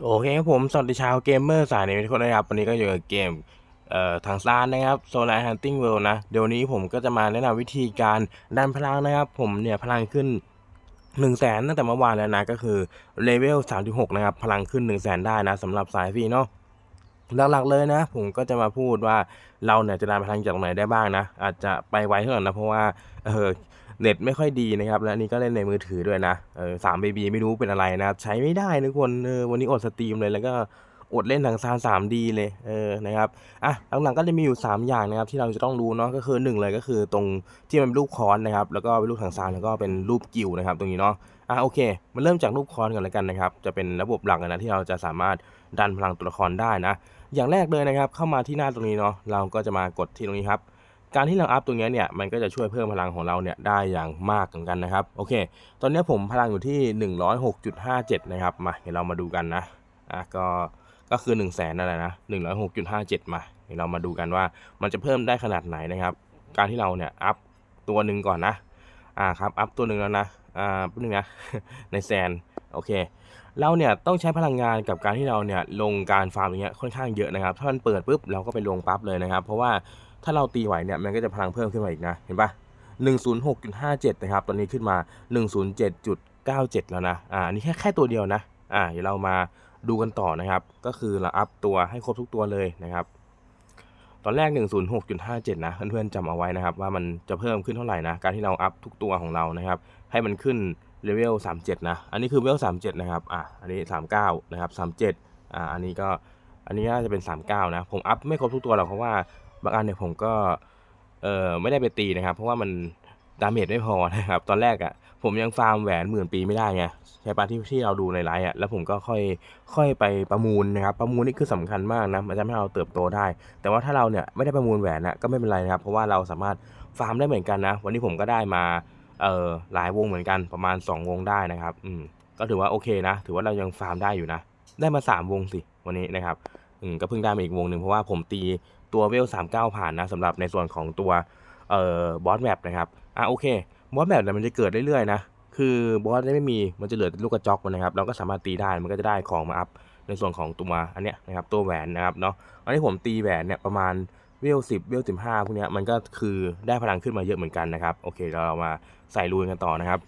โอเคครับผม สวัสดีชาวเกมเมอร์สายนี้ทุกคนนะครับ วันนี้ก็อยู่กับเกมเอ่อทางซานนะครับโซลาร์ฮันติงเวิลด์นะ เดี๋ยวนี้ผมก็จะมาแนะนำวิธีการดันพลังนะครับ ผมเนี่ยพลังขึ้น1นึ่งแสนตั้งแต่เมื่อวานแล้วนะ ก็คือเลเวล36 นะครับ พลังขึ้น1นึ่งแสนได้นะสำหรับสายฟรีเนาะหลักๆเลยนะ ผมก็จะมาพูดว่าเราเนี่ยจะดันพลังจากตรงไหนได้บ้างนะ อาจจะไปไวเท่านั้นนะเพราะว่าเออ เน็ตไม่ค่อยดีนะครับ และนี่ก็เล่นในมือถือด้วยนะเออสามเบบีไม่รู้เป็นอะไรนะครับ ใช้ไม่ได้นะทุกคนเออวันนี้อดสตรีมเลยแล้วก็อดเล่นทางซานสามดีเลย เออ นะครับ อะ หลังๆ ก็จะมีอยู่ 3 อย่างนะครับ ที่เราจะต้องรู้เนาะ ก็คือ 1 เลยก็คือตรงที่มันเป็นรูปคอนนะครับ แล้วก็เป็นรูปทางซาน แล้วก็เป็นรูปกิวนะครับ ตรงนี้เนาะ อะ โอเค มันเริ่มจากรูปคอนก่อนเลยกันนะครับ จะเป็นระบบหลักนะที่เราจะสามารถดันพลังตัวละครได้นะ อย่างแรกเลยนะครับ เข้ามาที่หน้าตรงนี้เนาะ เราก็จะมากดที่ตรงนี้ครับ การที่เราอัพตรงนี้เนี่ยมันก็จะช่วยเพิ่มพลังของเราเนี่ยได้อย่างมากเหมือนกันนะครับโอเค ตอนนี้ผมพลังอยู่ที่ 106.57 นะครับมาเดี๋ยวเรามาดูกันนะอะก็ก็คือ 1 0 0 0 0แสนนั่นแหละนะ106.57 มาเดี๋ยวเรามาดูกันว่ามันจะเพิ่มได้ขนาดไหนนะครับ การที่เราเนี่ยอัพตัวหนึ่งก่อนนะอ่าครับอัพตัวหนึ่งแล้วนะอ่าแป๊บนึงนะในแซนโอเคเราเนี่ยต้องใช้พลังงานกับการที่เราเนี่ยลงการฟาร์มอย่างเงี้ยค่อนข้างเยอะนะครับ ถ้ามันเปิดปุ๊บเราก็ไปลงปั๊บเลยนะครับ เพราะว่า ถ้าเราตีไหวเนี่ยมันก็จะพลังเพิ่มขึ้นมาอีกนะเห็นปะ106.57 นะครับ ตอนนี้ขึ้นมา 107.97 แล้วนะ อ่าอันนี้แค่แค่ตัวเดียวนะ อ่า เดี๋ยวเรามาดูกันต่อนะครับ ก็คือเราอัพตัวให้ครบทุกตัวเลยนะครับ ตอนแรก 106.57 นะเพื่อนๆจำเอาไว้นะครับ ว่ามันจะเพิ่มขึ้นเท่าไหร่นะ การที่เราอัพทุกตัวของเรานะครับ ให้มันขึ้นเลเวล 37 นะ อันนี้คือเลเวล 37 นะครับ อะ อันนี้ 39 นะครับ 37 อ่า อันนี้ก็ อันนี้น่าจะเป็น 39 นะ ผมอัพไม่ครบทุกตัวหรอกเพราะว่า บางอันเนี่ยผมก็เออไม่ได้ไปตีนะครับ เพราะว่ามันดาเมจไม่พอนะครับ ตอนแรกอะ่ะผมยังฟาร์มแหวนหมื่นปีไม่ได้ไงใช่ปะที่ที่เราดูในไลฟ์อะแล้วผมก็ค่อยค่อยไปประมูลนะครับ ประมูลนี่คือสำคัญมากนะมันจะทำให้เราเติบโตได้ แต่ว่าถ้าเราเนี่ยไม่ได้ประมูลแหวนนะก็ไม่เป็นไรนะครับ เพราะว่าเราสามารถฟาร์มได้เหมือนกันนะ วันนี้ผมก็ได้มาเอ่อหลายวงเหมือนกันประมาณ 2 วงได้นะครับอืมก็ถือว่าโอเคนะ ถือว่าเรายังฟาร์มได้อยู่นะ ได้มา 3 วงสิวันนี้นะครับอืมก็เพิ่งได้มาอีกวงหนึ่งเพราะว่าผมตี ตัวเวล39 ผ่านนะสำหรับในส่วนของตัวเอ่อบอสแมปนะครับอะโอเคบอสแมปเนี่ยมันจะเกิดเรื่อยๆนะคือบอสไม่มีมันจะเหลือลูกกระจอกมันนะครับเราก็สามารถตีได้มันก็จะได้ของมาอัพในส่วนของตัวอันเนี้ยนะครับตัวแหวนนะครับเนาะอันนี้ผมตีแหวนเนี่ยประมาณเวล10เวล15พวกเนี้ยมันก็คือได้พลังขึ้นมาเยอะเหมือนกันนะครับโอเคเรามาใส่รูนกันต่อนะครับ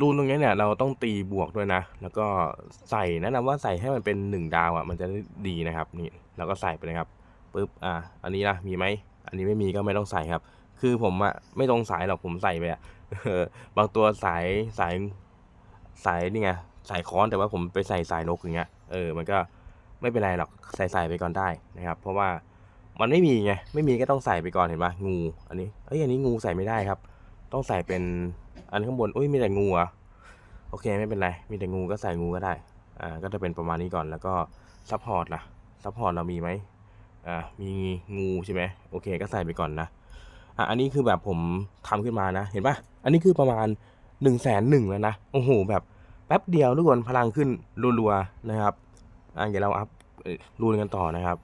รูนตรงนี้เนี่ยเราต้องตีบวกด้วยนะ แล้วก็ใส่แนะนำว่าใส่ให้มันเป็น 1 ดาวอะมันจะดีนะครับนี่เราก็ใส่ไปเลยครับ ปึ๊บอ่าอันนี้นะมีไหมอันนี้ไม่มีก็ไม่ต้องใส่ครับ คือผมอะไม่ตรงสายหรอกผมใส่ไปอะบางตัวสายสายสายนี่ไงสายค้อนแต่ว่าผมไปใส่สายนกอย่างเงี้ยเออมันก็ไม่เป็นไรหรอกใส่ใส่ไปก่อนได้นะครับ เพราะว่ามันไม่มีไงไม่มีก็ต้องใส่ไปก่อนเห็นปะงูอันนี้เอ้ยอันนี้งูใส่ไม่ได้ครับ ต้องใส่เป็นอันข้างบนอุ้ยมีแต่งูเหรอะโอเคไม่เป็นไรมีแต่งูก็ใส่งูก็ได้อ่าก็จะเป็นประมาณนี้ก่อนแล้วก็ซัพพอร์ตนะซัพพอร์ตเรามีไหม อ่ามีงูใช่ไหมโอเคก็ใส่ไปก่อนนะอะอันนี้คือแบบผมทำขึ้นมานะ เห็นปะอันนี้คือประมาณ1นึ่งแสนหนึ่งแล้วนะโอ้โหแบบแป๊บเดียวทุกคนพลังขึ้นรัวๆนะครับอะเดี๋ยวเราอัพเอ่อรูนกันต่อนะครับ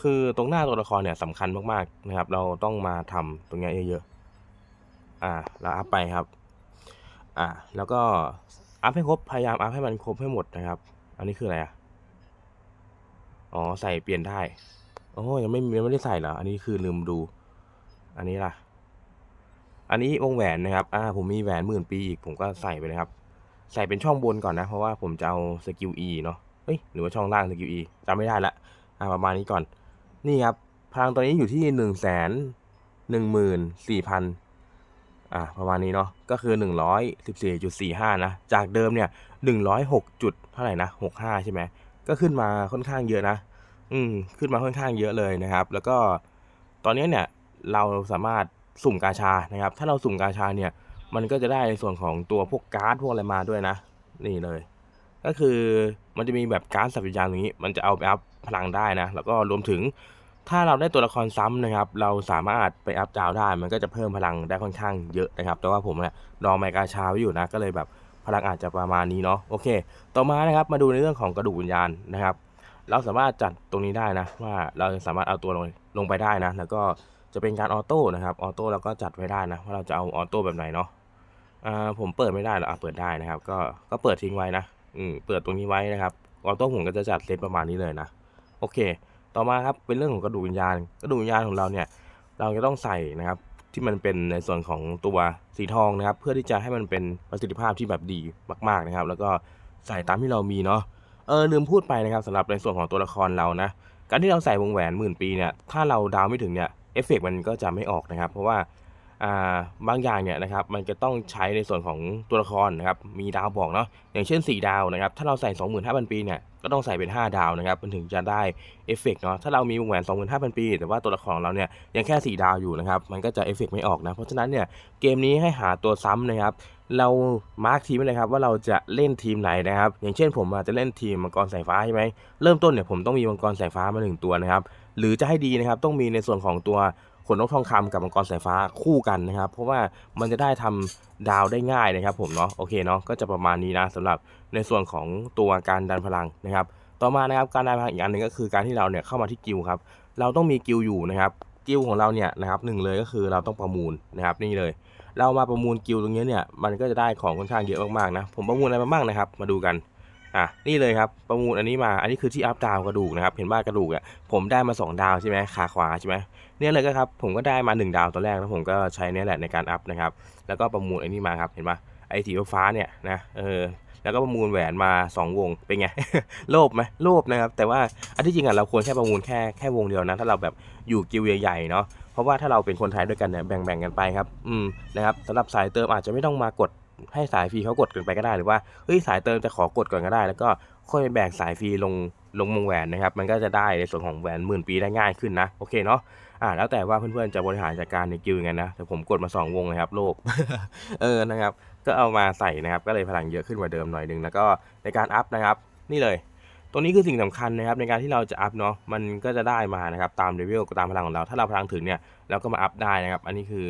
คือตรงหน้าตัวละครเนี่ยสำคัญมากๆนะครับ เราต้องมาทำตรงเนี้ยเยอะๆอ่าเราอัพไปครับ อ่าแล้วก็อัพให้ครบพยายามอัพให้มันครบให้หมดนะครับ อันนี้คืออะไรอะ อ๋อใส่เปลี่ยนได้โอ้ยังไม่ยังไม่ได้ใส่เหรอ อันนี้คือลืมดู อันนี้ล่ะ อันนี้วงแหวนนะครับ อ่า ผมมีแหวนหมื่นปีอีก ผมก็ใส่ไปเลยครับ ใส่เป็นช่องบนก่อนนะ เพราะว่าผมจะเอาสกิล E เนาะ เฮ้ย หรือว่าช่องล่างสกิล E จำไม่ได้ละ อ่า ประมาณนี้ก่อน นี่ครับ พลังตัวนี้อยู่ที่หนึ่งแสนหนึ่งหมื่นสี่พันอ่า ประมาณนี้เนาะ ก็คือหนึ่งร้อยสิบสี่จุดสี่ห้านะ จากเดิมเนี่ยหนึ่งร้อยหกจุดเท่าไหร่นะหกห้าใช่ไหม ก็ขึ้นมาค่อนข้างเยอะนะ อืม ขึ้นมาค่อนข้างเยอะเลยนะครับ แล้วก็ตอนนี้เนี่ยเราสามารถสุ่มกาชานะครับ ถ้าเราสุ่มกาชาเนี่ย มันก็จะได้ในส่วนของตัวพวกการ์ดพวกอะไรมาด้วยนะ นี่เลย ก็คือมันจะมีแบบการ์ดสับวิญญาณอย่างนี้ มันจะเอาไปอัพพลังได้นะ แล้วก็รวมถึงถ้าเราได้ตัวละครซ้ำนะครับ เราสามารถไปอัพดาวได้ มันก็จะเพิ่มพลังได้ค่อนข้างเยอะนะครับ แต่ว่าผมเนี่ยรองไมกาชาไว้อยู่นะ ก็เลยแบบ พลังอาจจะประมาณนี้เนาะโอเค ต่อมานะครับมาดูในเรื่องของกระดูกวิญญาณนะครับ เราสามารถจัดตรงนี้ได้นะว่าเราสามารถเอาตัวลงลงไปได้นะ แล้วก็จะเป็นการออโต้นะครับออโต้เราก็จัดไว้ได้นะว่าเราจะเอาออโต้แบบไหนเนาะอ่าผมเปิดไม่ได้หรอกอะเปิดได้นะครับ ก็ก็เปิดทิ้งไว้นะอืมเปิดตรงนี้ไว้นะครับออโต้ผมก็จะจัดเซตประมาณนี้เลยนะโอเค ต่อมาครับเป็นเรื่องของกระดูกวิญญาณ กระดูกวิญญาณของเราเนี่ย เราจะต้องใส่นะครับ ที่มันเป็นในส่วนของตัวสีทองนะครับ เพื่อที่จะให้มันเป็นประสิทธิภาพที่แบบดีมาก ๆนะครับ แล้วก็ใส่ตามที่เรามีเนาะเออลืมพูดไปนะครับสำหรับในส่วนของตัวละครเรานะการที่เราใส่วงแหวนหมื่นปีเนี่ยถ้าเราดาวไม่ถึงเนี่ยเอฟเฟกมันก็จะไม่ออกนะครับ เพราะว่าอ่า บางอย่างเนี่ยนะครับมันจะต้องใช้ในส่วนของตัวละครนะครับมีดาวบอกเนาะอย่างเช่น 4 ดาวนะครับถ้าเราใส่ 25,000 ปีเนี่ยก็ต้องใส่เป็น 5 ดาวนะครับมันถึงจะได้เอฟเฟกเนาะถ้าเรามีวงแหวน 25,000 ปี แต่ว่าตัวละครของเราเนี่ยยังแค่ 4 ดาวอยู่นะครับมันก็จะเอฟเฟกไม่ออกนะเพราะฉะนั้นเนี่ยเกมนี้ให้หาตัวซ้ำนะครับเรามาร์กทีมเลยครับว่าเราจะเล่นทีมไหนนะครับอย่างเช่นผมอาจจะเล่นทีมมังกรสายฟ้าใช่ไหมเริ่มต้นเนี่ยผมต้องมีมังกรสายฟ้ามาหนึ่งตัวนะครับหรือจะให้ดีนะครับต้องมีในส่วนของตัว ขนนกทองคำกับมังกรสายฟ้าคู่กันนะครับ เพราะว่ามันจะได้ทำดาวได้ง่ายนะครับผมเนาะโอเคเนาะก็จะประมาณนี้นะสำหรับในส่วนของตัวการดันพลังนะครับ ต่อมานะครับการดันพลังอีกอันหนึ่งก็คือการที่เราเนี่ยเข้ามาที่กิลครับเราต้องมีกิลอยู่นะครับกิลของเราเนี่ยนะครับหนึ่งเลยก็คือเราต้องประมูลนะครับนี่เลย เรามาประมูลกิลตรงนี้เนี่ยมันก็จะได้ของค่อนข้างเยอะมากๆนะผมประมูลอะไรมาบ้างนะครับ มาดูกัน อะนี่เลยครับประมูลอันนี้มาอันนี้คือที่อัพดาวกระดูกนะครับเห็นว่ากระดูกอะผมได้มา 2 ดาวใช่ไหมขาขวาใช่ไหมเนี่ยเลยก็ครับผมก็ได้มา 1 ดาวตอนแรกแล้วผมก็ใช้เนี่ยแหละในการอัพนะครับแล้วก็ประมูลอันนี้มาครับเห็นปะไอ้สีฟ้าเนี่ยนะเออแล้วก็ประมูลแหวนมา 2 วงเป็นไงโลภไหมโลภนะครับแต่ว่าอันที่จริงอะเราควรแค่ประมูลแค่แค่วงเดียวนะถ้าเราแบบอยู่กิลใหญ่ๆเนาะเพราะว่าถ้าเราเป็นคนไทยด้วยกันเนี่ยแบ่งๆกันไปครับอืมนะครับสำหรับสายเติมอาจจะไม่ต้องมากด ให้สายฟรีเขากดกันไปก็ได้หรือว่าเฮ้ยสายเติมจะขอกดก่อนก็ได้ แล้วก็ค่อยแบกสายฟรีลงลงวงแหวนนะครับ มันก็จะได้ในส่วนของแหวนหมื่นปีได้ง่ายขึ้นนะโอเคเนาะอ่าแล้วแต่ว่าเพื่อนๆจะบริหารจัดการในกิลยังไงนะแต่ผมกดมาสองวงเลยครับโลภเออนะครับ ก็เอามาใส่นะครับ ก็เลยพลังเยอะขึ้นกว่าเดิมหน่อยนึงแล้วก็ในการอัพนะครับ นี่เลยตรงนี้คือสิ่งสำคัญนะครับในการที่เราจะอัพเนาะมันก็จะได้มานะครับตามเลเวลตามพลังของเรา ถ้าเราพลังถึงเนี่ยเราก็มาอัพได้นะครับ อันนี้คือ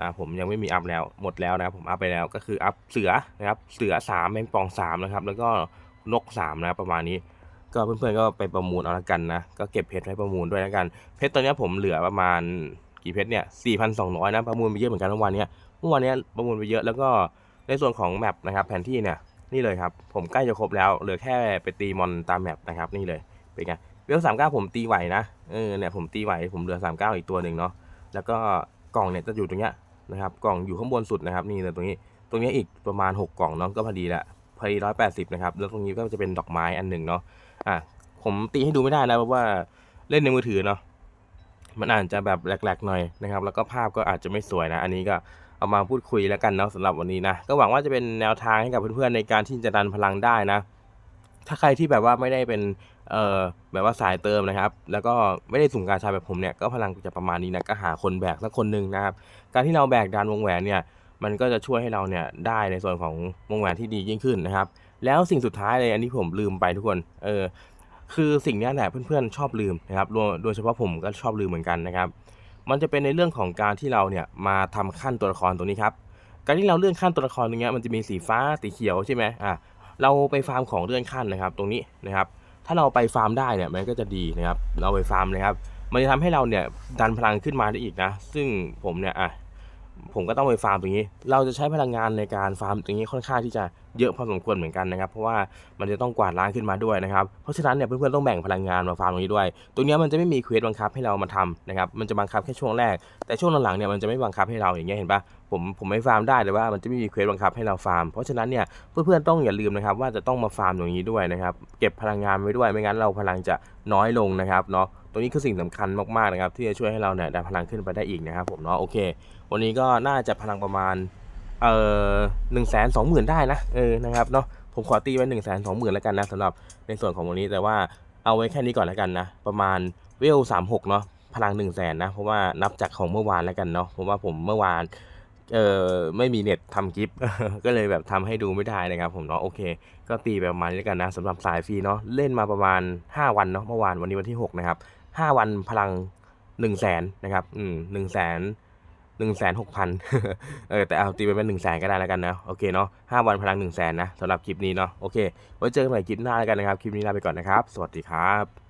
อ่าผมยังไม่มีอัพแล้วหมดแล้วนะครับผมอัพไปแล้วก็คืออัพเสือนะครับเสือ3แมงป่อง3นะครับแล้วก็นก3นะครับประมาณนี้ ก็เพื่อนๆก็ไปประมูลเอาละกันนะก็เก็บเพชรไว้ประมูลด้วยแล้วกันเพชรตอนนี้ผมเหลือประมาณกี่เพชรเนี่ย4,200นะประมูลไปเยอะเหมือนกันเมื่อวานเนี้ยเมื่อวานเนี้ยประมูลไปเยอะแล้วก็ในส่วนของแมปนะครับแผนที่เนี่ยนี่เลยครับผมใกล้จะครบแล้วเหลือแค่ไปตีมอนตามแมปนะครับนี่เลยเป็นไงเวลสามเก้าผมตีไหวนะเออเนี่ยผมตีไหวผมเหลือสามเก้าอีกตัวหนึ่งเนาะแล้วก็กล่องเนี่ยจะอยู่ตรงเนี้ย นะครับกล่องอยู่ข้างบนสุดนะครับนี่เลยตรงนี้ตรงนี้อีกประมาณ 6 กล่องเนาะก็พอดีละพอดีร้อยแปดสิบนะครับแล้วตรงนี้ก็จะเป็นดอกไม้อันหนึ่งเนาะอะผมตีให้ดูไม่ได้นะเพราะว่าเล่นในมือถือเนาะมันอาจจะแบบแหลกๆหน่อยนะครับ แล้วก็ภาพก็อาจจะไม่สวยนะ อันนี้ก็เอามาพูดคุยแล้วกันเนาะสำหรับวันนี้นะก็หวังว่าจะเป็นแนวทางให้กับเพื่อนๆในการที่จะดันพลังได้นะ ถ้าใครที่แบบว่าไม่ได้เป็น เอ่อแบบว่าสายเติมนะครับ แล้วก็ไม่ได้สุ่มกาชาแบบผมเนี่ยก็พลังจะประมาณนี้นะก็หาคนแบกสักคนหนึ่งนะครับ การที่เราแบกดันวงแหวนเนี่ยมันก็จะช่วยให้เราเนี่ยได้ในส่วนของวงแหวนที่ดียิ่งขึ้นนะครับ แล้วสิ่งสุดท้ายเลยอันนี้ผมลืมไปทุกคนเออคือสิ่งนี้แหละเพื่อนๆชอบลืมนะครับโดยเฉพาะผมก็ชอบลืมเหมือนกันนะครับ มันจะเป็นในเรื่องของการที่เราเนี่ยมาทำขั้นตัวละครตรงนี้ครับการที่เราเลื่อนขั้นตัวละครตรงเนี้ยมันจะมีสีฟ้าสีเขียวใช่ไหมอะเราไปฟาร์มของเลื่อนขั้นนะครับ ตรงนี้นะครับ ถ้าเราไปฟาร์มได้เนี่ยมันก็จะดีนะครับ เราไปฟาร์มเลยครับ มันจะทำให้เราเนี่ยดันพลังขึ้นมาได้อีกนะ ซึ่งผมเนี่ยอะ ผมก็ต้องไปฟาร์มตรงนี้ เราจะใช้พลังงานในการฟาร์มตรงนี้ค่อนข้างที่จะเยอะพอสมควรเหมือนกันนะครับ เพราะว่ามันจะต้องกวาดล้างขึ้นมาด้วยนะครับ เพราะฉะนั้นเนี่ยเพื่อนๆต้องแบ่งพลังงานมาฟาร์มตรงนี้ด้วย ตรงนี้มันจะไม่มีเควสบังคับให้เรามาทำนะครับ มันจะบังคับแค่ช่วงแรก แต่ช่วงหลังๆเนี่ยมันจะไม่บังคับให้เราอย่างเงี้ยเห็นปะผมผมไม่ฟาร์มได้แต่ว่ามันจะไม่มีเควสบังคับให้เราฟาร์ม เพราะฉะนั้นเนี่ยเพื่อนๆต้องอย่าลืมนะครับว่าจะต้องมาฟาร์มตรงนี้ด้วยนะครับ เก็บพลังงานไว้ด้วยไม่งั้นเราพลังจะน้อยลงนะครับเนาะ ตรงนี้คือสิ่งสำคัญมากๆนะครับ ที่จะช่วยให้เราเนี่ยได้พลังขึ้นไปได้อีกนะครับผมเนาะโอเค วันนี้ก็น่าจะพลังประมาณเอ่อหนึ่งแสนสองหมื่นได้นะเออนะครับเนาะผมขอตีไว้หนึ่งแสนสองหมื่นแล้วกันนะสำหรับในส่วนของวันนี้แต่ว่าเอาไว้แค่นี้ก่อนแล้วกันนะ ประมาณเวลสามหกเนาะพลังหนึ่งแสนนะเพราะว่านับจากของเมื่อวานแล้วกันเนาะเพราะว่าผมเมื่อวานเอ่อไม่มีเน็ตทำคลิป ก็เลยแบบทำให้ดูไม่ได้นะครับผมเนาะโอเค ก็ตีไปประมาณนี้แล้วกันนะสำหรับสายฟรีเนาะเล่นมาประมาณ 5 วันเนาะเมื่อวานวันนี้วันที่ 6 นะครับ ห้าวันพลังหนึ่งแสนนะครับ อืมหนึ่งแสนหนึ่งแสนหกพันเออแต่เอาตีไปเป็นหนึ่งแสนก็ได้แล้วกันนะโอเคเนาะห้าวันพลังหนึ่งแสนนะสำหรับคลิปนี้เนาะโอเคไว้เจอกันใหม่คลิปหน้าแล้วกันนะครับ คลิปนี้ลาไปก่อนนะครับ สวัสดีครับ